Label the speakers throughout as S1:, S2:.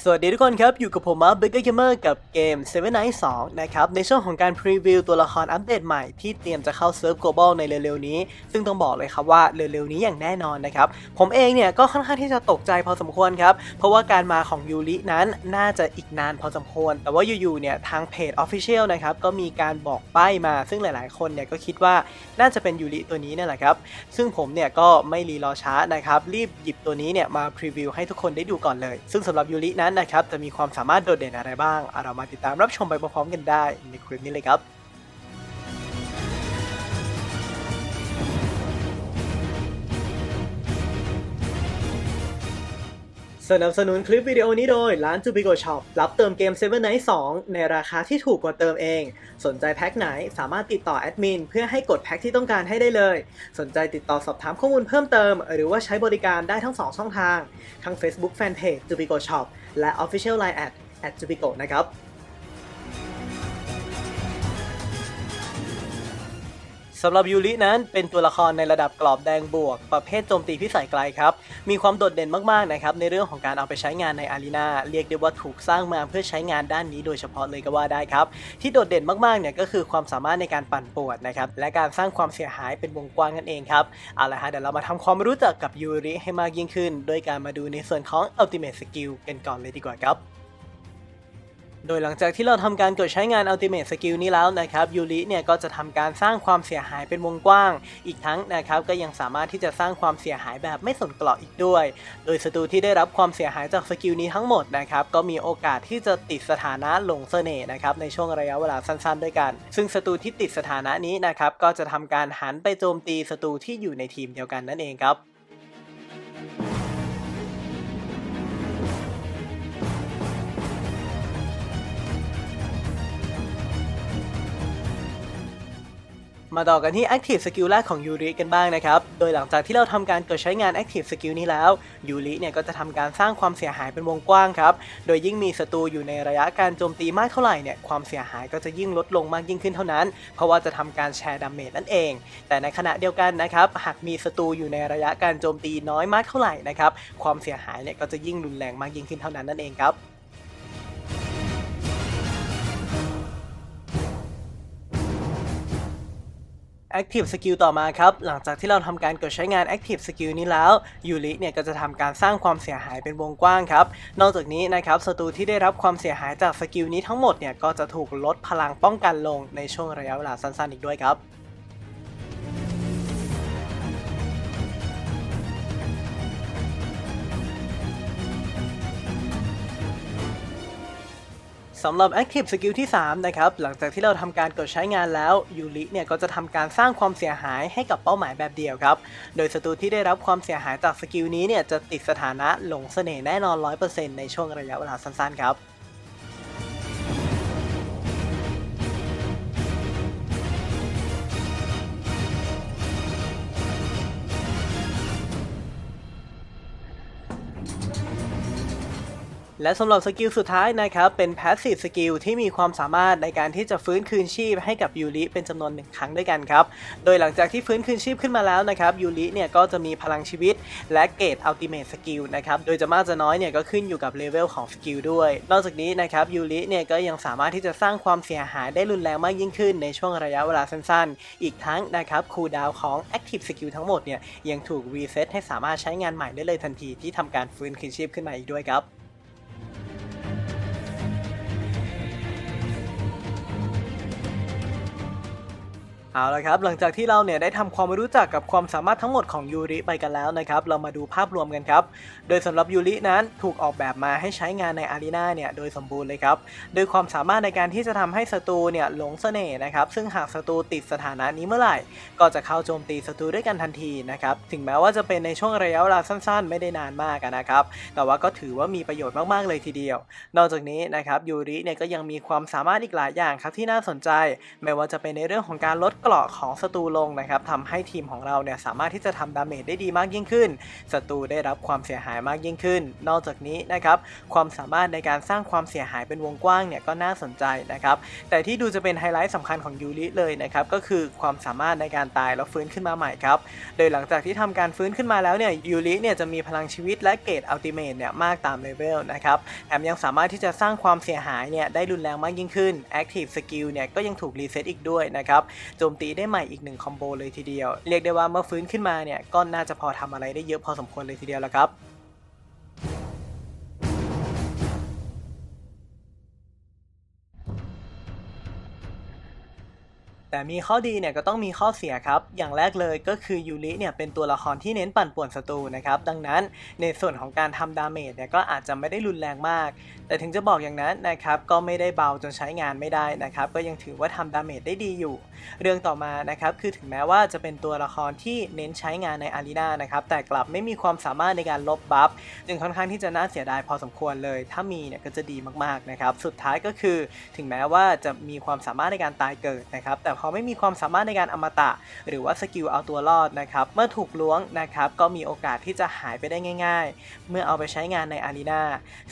S1: สวัสดีทุกคนครับ อยู่กับผมมาร์คเบเกอร์เกมเมอร์กับเกม Seven Night 2 นะครับ ในช่วงของการพรีวิวตัวละครอัปเดตใหม่ที่เตรียมจะเข้าเซิร์ฟ global ในเร็วๆนี้ ซึ่งต้องบอกเลยครับว่าเร็วๆนี้อย่างแน่นอนนะครับ ผมเองเนี่ยก็ค่อนข้างที่จะตกใจพอสมควรครับ เพราะว่าการมาของยูรินั้นน่าจะอีกนานพอสมควร แต่ว่าอยู่ๆเนี่ยทางเพจ Official นะครับก็มีการบอกป้ายมา ซึ่งหลายๆ คนเนี่ยก็คิดว่าน่าจะเป็นยูริตัวนี้นั่นแหละครับ ซึ่งผมเนี่ยก็ไม่รีรอช้านะครับรีบหยิบตัวนี้เนี่ยมาพรีวิวให้ทุกคนได้ดูก่อนเลย ซึ่งสำหรับยูรินั้นนะครับจะมีความสามารถโดดเด่นอะไรบ้าง เรามาติดตามรับชมไปพร้อมๆกันได้ในคลิปนี้เลยครับ สนับสนุนคลิปวิดีโอนี้โดยร้านจูบิโกช็อปรับเติมเกม Seven Nights 2ในราคาที่ถูกกว่าเติมเอง สนใจแพ็คไหนสามารถติดต่อแอดมินเพื่อให้กดแพ็คที่ต้องการให้ได้เลย สนใจติดต่อสอบถามข้อมูลเพิ่มเติม หรือว่าใช้บริการได้ทั้ง 2 ช่องทาง ทั้ง Facebook Fanpage จูบิโกช็อปและ Official Line at at j u b i g o นะครับ สำหรับยูรินั้นเป็นตัวละครในระดับกรอบแดงบวก ประเภทโจมตีพิสัยไกลครับ มีความโดดเด่นมากๆนะครับในเรื่องของการเอาไปใช้งานในอารีนาเรียกได้ว่าถูกสร้างมาเพื่อใช้งานด้านนี้โดยเฉพาะเลยก็ว่าได้ครับ ที่โดดเด่นมากๆเนี่ยก็คือความสามารถในการปั่นป่วนนะครับและการสร้างความเสียหายเป็นวงกว้างนั่นเองครับเอาละฮะเดี๋ยวเรามาทำความรู้จักกับยูริให้มากยิ่งขึ้น โดยการมาดูในส่วนของ Ultimate Skill กันก่อนเลยดีกว่าครับ โดยหลังจากที่เราทำการกดใช้งาน Ultimate Skill นี้แล้วนะครับยูริเนี่ยก็จะทำการสร้างความเสียหายเป็นวงกว้าง อีกทั้งนะครับก็ยังสามารถที่จะสร้างความเสียหายแบบไม่สนเกราะอีกด้วย โดยศัตรูที่ได้รับความเสียหายจากสกิลนี้ทั้งหมดนะครับก็มีโอกาสที่จะติดสถานะหลงเสน่ห์นะครับในช่วงระยะเวลาสั้นๆ ด้วยกัน ซึ่งศัตรูที่ติดสถานะนี้นะครับก็จะทำการหันไปโจมตีศัตรูที่อยู่ในทีมเดียวกันนั่นเองครับ มาต่อกันที่ Active Skill แรกของยูริกันบ้างนะครับ โดยหลังจากที่เราทำการกดใช้งาน Active Skill นี้แล้วยูริเนี่ยก็จะทำการสร้างความเสียหายเป็นวงกว้างครับ โดยยิ่งมีศัตรูอยู่ในระยะการโจมตีมากเท่าไหร่เนี่ยความเสียหายก็จะยิ่งลดลงมากยิ่งขึ้นเท่านั้น เพราะว่าจะทำการแชร์ดาเมจนั่นเอง แต่ในขณะเดียวกันนะครับหากมีศัตรูอยู่ในระยะการโจมตีน้อยมากเท่าไหร่นะครับความเสียหายเนี่ยก็จะยิ่งรุนแรงมากยิ่งขึ้นเท่านั้นนั่นเองครับ Active Skill ต่อมาครับ หลังจากที่เราทำการกดใช้งาน Active Skill นี้แล้วยูริเนี่ยก็จะทำการสร้างความเสียหายเป็นวงกว้างครับ นอกจากนี้นะครับศัตรูที่ได้รับความเสียหายจากสกิลนี้ทั้งหมดเนี่ยก็จะถูกลดพลังป้องกันลงในช่วงระยะเวลาสั้นๆอีกด้วยครับ สำหรับ Active Skill ที่ 3 นะครับ หลังจากที่เราทำการกดใช้งานแล้วยูริเนี่ยก็จะทำการสร้างความเสียหายให้กับเป้าหมายแบบเดียวครับ โดยศัตรูที่ได้รับความเสียหายจากสกิลนี้เนี่ยจะติดสถานะหลงเสน่ห์แน่นอน 100%ในช่วงระยะเวลาสั้นๆครับ และสำหรับสกิลสุดท้ายนะครับ เป็น Passive Skill ที่มีความสามารถในการที่จะฟื้นคืนชีพให้กับยูริเป็นจำนวนหนึ่งครั้งด้วยกันครับ โดยหลังจากที่ฟื้นคืนชีพขึ้นมาแล้วนะครับยูริเนี่ยก็จะมีพลังชีวิตและเกรด Ultimate Skill นะครับ โดยจะมากจะน้อยเนี่ยก็ขึ้นอยู่กับเลเวลของสกิลด้วย นอกจากนี้นะครับยูริเนี่ยก็ยังสามารถที่จะสร้างความเสียหายได้รุนแรงมากยิ่งขึ้นในช่วงระยะเวลาสั้นๆ อีกทั้งนะครับคูลดาวของ Active Skill ทั้งหมดเนี่ยยังถูกรีเซ็ตให้สามารถใช้งานใหม่ได้เลยทันทีที่ทำการฟื้นคืนชีพขึ้นมาอีกด้วยครับ เอาละครับหลังจากที่เราเนี่ยได้ทำความรู้จักกับความสามารถทั้งหมดของยูริไปกันแล้วนะครับเรามาดูภาพรวมกันครับ โดยสำหรับยูรินั้นถูกออกแบบมาให้ใช้งานในอารีนาเนี่ยโดยสมบูรณ์เลยครับโดยความสามารถในการที่จะทำให้ศัตรูเนี่ยหลงเสน่ห์นะครับซึ่งหากศัตรูติดสถานะนี้เมื่อไหร่ ก็จะเข้าโจมตีศัตรูด้วยกันทันทีนะครับถึงแม้ว่าจะเป็นในช่วงระยะเวลาสั้นๆ ไม่ได้นานมากนะครับแต่ว่าก็ถือว่ามีประโยชน์มากๆเลยทีเดียว นอกจากนี้นะครับยูริเนี่ยก็ยังมีความสามารถอีกหลายอย่างครับที่น่าสนใจ ไม่ว่าจะเป็นในเรื่องของการลดเกราะของศัตรูลงนะครับทำให้ทีมของเราเนี่ยสามารถที่จะทำดาเมจได้ดีมากยิ่งขึ้นศัตรูได้รับความเสียหายมากยิ่งขึ้น นอกจากนี้นะครับความสามารถในการสร้างความเสียหายเป็นวงกว้างเนี่ยก็น่าสนใจนะครับแต่ที่ดูจะเป็นไฮไลท์สำคัญของยูริเลยนะครับก็คือความสามารถในการตายแล้วฟื้นขึ้นมาใหม่ครับโดยหลังจากที่ทำการฟื้นขึ้นมาแล้วเนี่ยยูริเนี่ยจะมีพลังชีวิตและเกรดอัลติเมทเนี่ยมากตามเลเวลนะครับแถมยังสามารถที่จะสร้างความเสียหายเนี่ยได้รุนแรงมากยิ่งขึ้น Active Skill เนี่ยก็ยังถูกรีเซ็ตอีกด้วยนะครับโจมตีได้ใหม่อีกหนึ่งคอมโบเลยทีเดียว เรียกได้ว่าเมื่อฟื้นขึ้นมาเนี่ยก็น่าจะพอทำอะไรได้เยอะพอสมควรเลยทีเดียวแล้วครับ แต่มีข้อดีเนี่ยก็ต้องมีข้อเสียครับ อย่างแรกเลยก็คือยูริเนี่ยเป็นตัวละครที่เน้นปั่นป่วนศัตรูนะครับ ดังนั้นในส่วนของการทำดาเมจเนี่ยก็อาจจะไม่ได้รุนแรงมาก แต่ถึงจะบอกอย่างนั้นนะครับก็ไม่ได้เบาจนใช้งานไม่ได้นะครับ ก็ยังถือว่าทำดาเมจได้ดีอยู่ เรื่องต่อมานะครับคือถึงแม้ว่าจะเป็นตัวละครที่เน้นใช้งานในอารีนานะครับแต่กลับไม่มีความสามารถในการลบบัฟจึงค่อนข้างที่จะน่าเสียดายพอสมควรเลย ถ้ามีเนี่ยก็จะดีมากๆนะครับสุดท้ายก็คือถึงแม้ว่าจะมีความสามารถในการตายเกิดนะครับแต่พอไม่มีความสามารถในการอมตะ หรือว่าสกิลเอาตัวรอดนะครับ เมื่อถูกล้วงนะครับก็มีโอกาสที่จะหายไปได้ง่าย ๆ เมื่อเอาไปใช้งานในอารีนา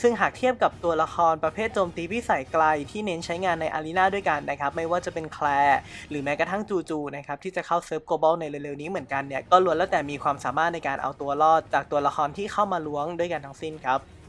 S1: ซึ่งหากเทียบกับตัวละครประเภทโจมตีพิสัยไกลที่เน้นใช้งานในอารีนาด้วยกันนะครับไม่ว่าจะเป็นแคลร์หรือแม้กระทั่งจูจูนะครับที่จะเข้าเซิร์ฟโกลบอลในเร็วๆนี้เหมือนกันเนี่ยก็ล้วนแล้วแต่มีความสามารถในการเอาตัวรอด จากตัวละครที่เข้ามาล้วงด้วยกันทั้งสิ้นครับ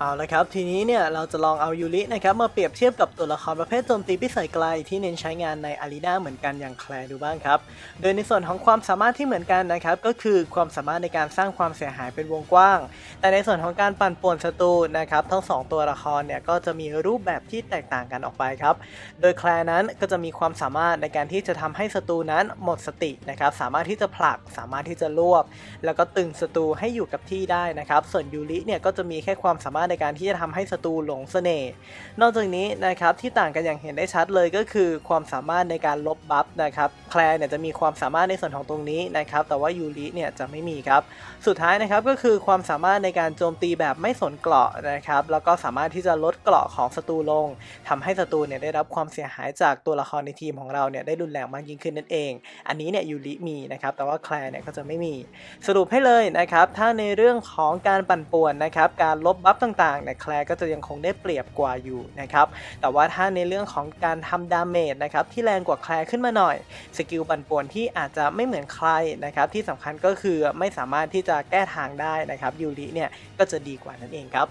S1: เอาละครับ ทีนี้เนี่ยเราจะลองเอายูรินะครับมาเปรียบเทียบกับตัวละครประเภทโจมตีพิสัยไกลที่เน้นใช้งานในอารีนาเหมือนกันอย่างแคลดูบ้างครับ โดยในส่วนของความสามารถที่เหมือนกันนะครับก็คือความสามารถในการสร้างความเสียหายเป็นวงกว้าง แต่ในส่วนของการปั่นป่วนศัตรูนะครับทั้งสองตัวละครเนี่ยก็จะมีรูปแบบที่แตกต่างกันออกไปครับ โดยแคลนั้นก็จะมีความสามารถในการที่จะทำให้ศัตรูนั้นหมดสตินะครับสามารถที่จะผลักสามารถที่จะรวบ แล้วก็ตึงศัตรูให้อยู่กับที่ได้นะครับส่วนยูริเนี่ยก็จะมีแค่ความสามารถในการที่จะทำให้ศัตรูหลงเสน่ห์ นอกจากนี้นะครับที่ต่างกันอย่างเห็นได้ชัดเลยก็คือความสามารถในการลบบัฟนะครับ แคลร์เนี่ยจะมีความสามารถในส่วนของตรงนี้นะครับ แต่ว่ายูริเนี่ยจะไม่มีครับ สุดท้ายนะครับก็คือความสามารถในการโจมตีแบบไม่สนเกราะนะครับ แล้วก็สามารถที่จะลดเกราะของศัตรูลงทำให้ศัตรูเนี่ยได้รับความเสียหายจากตัวละครในทีมของเราเนี่ยได้รุนแรงมากยิ่งขึ้นนั่นเอง อันนี้เนี่ยยูริมีนะครับ แต่ว่าแคลร์เนี่ยก็จะไม่มี สรุปให้เลยนะครับ ถ้าในเรื่องของการปั่นป่วนนะครับ การลบบัฟต่างๆเนี่ยแคลร์ก็จะยังคงได้เปรียบกว่าอยู่นะครับแต่ว่าถ้าในเรื่องของการทำดาเมจนะครับที่แรงกว่าแคลร์ขึ้นมาหน่อยสกิลปั่นป่วนที่อาจจะไม่เหมือนใครนะครับที่สำคัญก็คือไม่สามารถที่จะแก้ทางได้นะครับยูริเนี่ยก็จะดีกว่านั่นเองครับ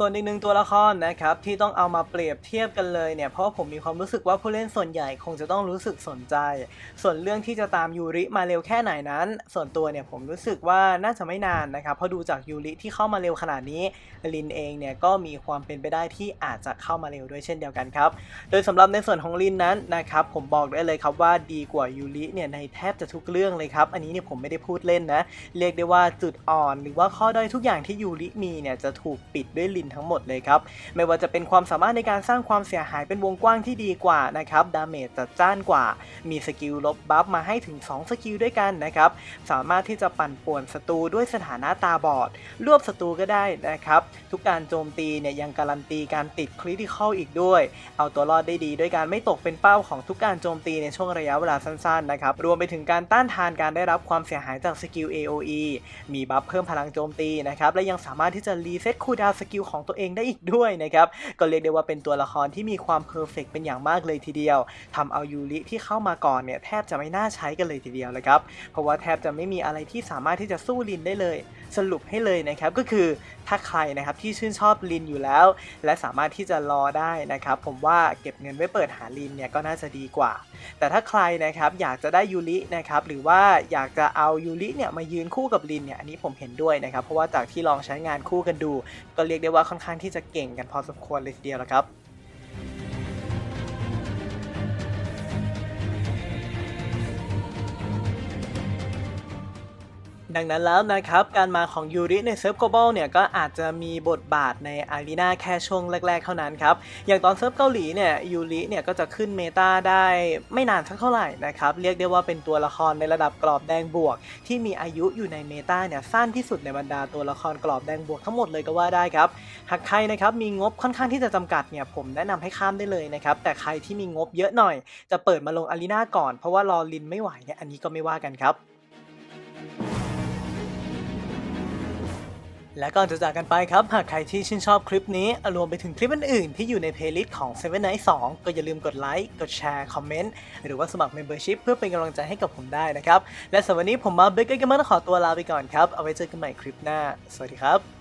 S1: ส่วนอีกหนึ่งตัวละครนะครับที่ต้องเอามาเปรียบเทียบกันเลยเนี่ยเพราะผมมีความรู้สึกว่าผู้เล่นส่วนใหญ่คงจะต้องรู้สึกสนใจ ส่วนเรื่องที่จะตามยูริมาเร็วแค่ไหนนั้น ส่วนตัวเนี่ยผมรู้สึกว่าน่าจะไม่นานนะครับเพราะดูจากยูริที่เข้ามาเร็วขนาดนี้ลินเองเนี่ยก็มีความเป็นไปได้ที่อาจจะเข้ามาเร็วด้วยเช่นเดียวกันครับโดยสำหรับในส่วนของลินนั้นนะครับผมบอกได้เลยครับว่าดีกว่ายูริเนี่ยในแทบจะทุกเรื่องเลยครับอันนี้เนี่ยผมไม่ได้พูดเล่นนะเรียกได้ว่าจุดอ่อน หรือว่าข้อด้อยทุกอย่างที่ยูริมีเนี่ยจะถูกปิดด้วยลินทั้งหมดเลยครับ ไม่ว่าจะเป็นความสามารถในการสร้างความเสียหายเป็นวงกว้างที่ดีกว่านะครับ ดาเมจจัดจ้านกว่า มีสกิลลบบัฟมาให้ถึง 2 สกิลด้วยกันนะครับ สามารถที่จะปั่นป่วนศัตรูด้วยสถานะตาบอด รวบศัตรูก็ได้นะครับ ทุกการโจมตีเนี่ยยังการันตีการติดคริติคอลอีกด้วย เอาตัวรอดได้ดีด้วยการไม่ตกเป็นเป้าของทุกการโจมตีในช่วงระยะเวลาสั้นๆนะครับ รวมไปถึงการต้านทานการได้รับความเสียหายจากสกิล AOE มีบัฟเพิ่มพลังโจมตีนะครับ และยังสามารถที่จะรีเซ็ตคูลดาวน์สกิลของตัวเองได้อีกด้วยนะครับก็เรียกได้ว่าเป็นตัวละครที่มีความเพอร์เฟกเป็นอย่างมากเลยทีเดียวทำเอายูริที่เข้ามาก่อนเนี่ยแทบจะไม่น่าใช้กันเลยทีเดียวเลยครับเพราะว่าแทบจะไม่มีอะไรที่สามารถที่จะสู้ลินได้เลย สรุปให้เลยนะครับก็คือถ้าใครนะครับที่ชื่นชอบลินอยู่แล้ว และสามารถที่จะรอได้นะครับผมว่าเก็บเงินไว้เปิดหาลินเนี่ยก็น่าจะดีกว่า แต่ถ้าใครนะครับอยากจะได้ยูรินะครับหรือว่าอยากจะเอายูริเนี่ยมายืนคู่กับลินเนี่ยอันนี้ผมเห็นด้วยนะครับเพราะว่าจากที่ลองใช้งานคู่กันดู ก็เรียกได้ว่าค่อนข้างที่จะเก่งกันพอสมควรเลยทีเดียวแล้วครับ ดังนั้นแล้วนะครับ การมาของยูริในเซิร์ฟ global เนี่ยก็อาจจะมีบทบาทในอารีนาแค่ช่วงแรก ๆ เท่านั้นครับ อย่างตอนเซิร์ฟเกาหลีเนี่ยยูริเนี่ยก็จะขึ้นเมตาได้ไม่นานสักเท่าไหร่นะครับ เรียกได้ว่าเป็นตัวละครในระดับกรอบแดงบวก ที่มีอายุอยู่ในเมตาเนี่ยสั้นที่สุดในบรรดาตัวละครกรอบแดงบวกทั้งหมดเลยก็ว่าได้ครับ หากใครนะครับมีงบค่อนข้างที่จะจำกัดเนี่ยผมแนะนำให้ข้ามได้เลยนะครับ แต่ใครที่มีงบเยอะหน่อย จะเปิดมาลงอารีนาก่อน เพราะว่ารอลินไม่ไหวเนี่ยอันนี้ก็ไม่ว่ากันครับ และก่อนจะจากกันไปครับ หากใครที่ชื่นชอบคลิปนี้รวมไปถึงคลิปอื่นๆ ที่อยู่ในเพลย์ลิสต์ของ7 Night 2 ก็อย่าลืมกดไลค์ กดแชร์ คอมเมนต์ หรือว่าสมัคร Membership เพื่อเป็นกำลังใจให้กับผมได้นะครับ และสำหรับวันนี้ผมมาเบเกอร์กันมาต้องขอตัวลาไปก่อนครับ เอาไว้เจอกันใหม่คลิปหน้า สวัสดีครับ